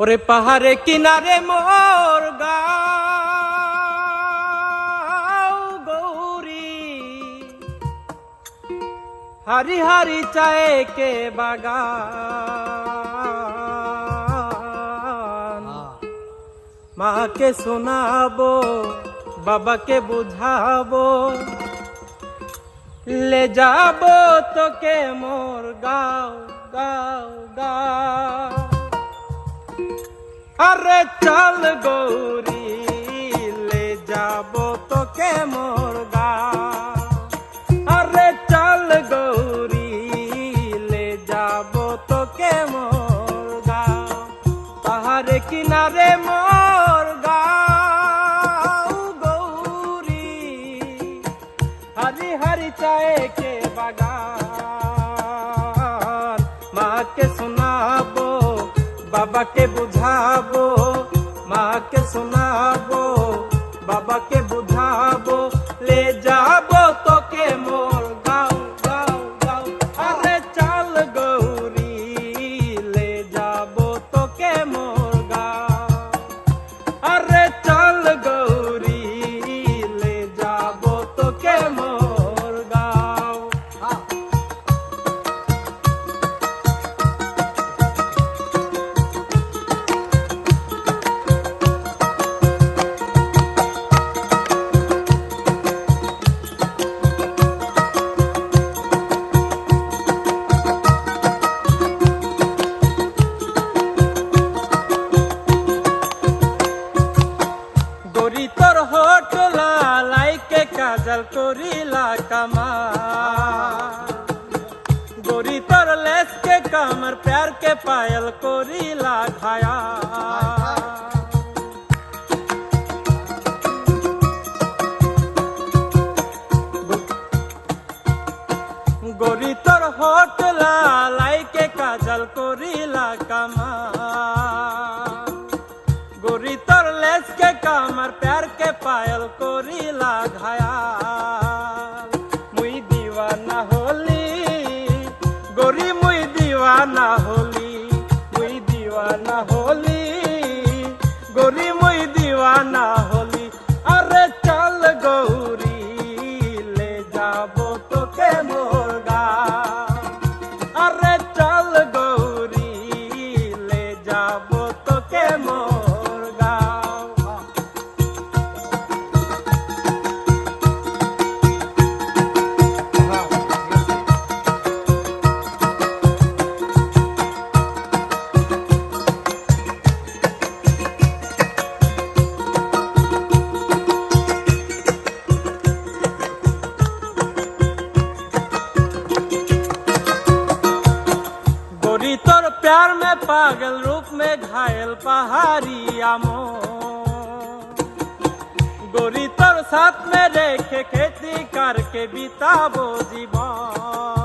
ওরে পাহাড়ে কিনারে মোর গৌরী। হারি হারি চায় কে বাগান? মাকে শোনাবো, বাবাকে বুঝাবো। লে যাব তোকে মোর গাও গাও গাও। আরে চাল গৌরি, লে যাব তোকে মোর গা। আরে চাল গৌরি, লে যাব তোকে মোর গা। তাহারে কিনারে মোর গা। গৌরি, হরি হরি চায় কে বাগা বাবাকে বুঝাবো মাকে শোনাবো বাবাকে বুঝাবো লে যাব তোকে মো কাজল করিলা কামা গরি তোর লেসকে কামর প্যার के पायल করিলা ঘায়া গরি তোর হোটলা লাইকে কাজল করিলা কামা गोरी পায়ল করিলা ঘায়া মুই দিওয়ানা হলি গরি মুই দিওয়ানা হলি মুই দিওয়ানা হলি গরি प्यार में पागल रूप में घायल पहाड़ी आमो गोरी तोर साथ में रेखे खेती करके बिताबो जीवन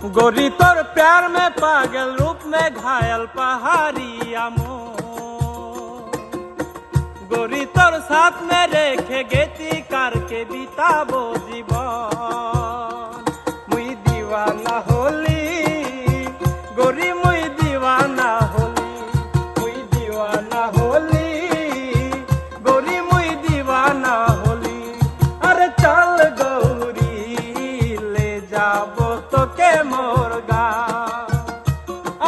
गोरी तोर प्यार में पागल रूप में घायल पहाड़ी आमो गोरी तोर साथ में रेखे गेती करके बिताबो जीवन মোর গা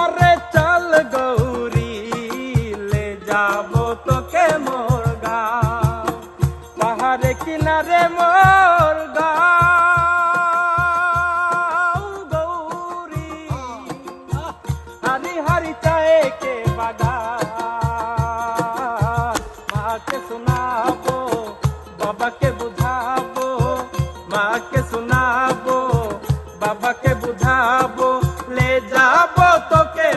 আরে চল গৌরী লে যাব তোকে মোর গা পাহাড়ে কিনারে মোর গা বুঝাবো লে যাব তোকে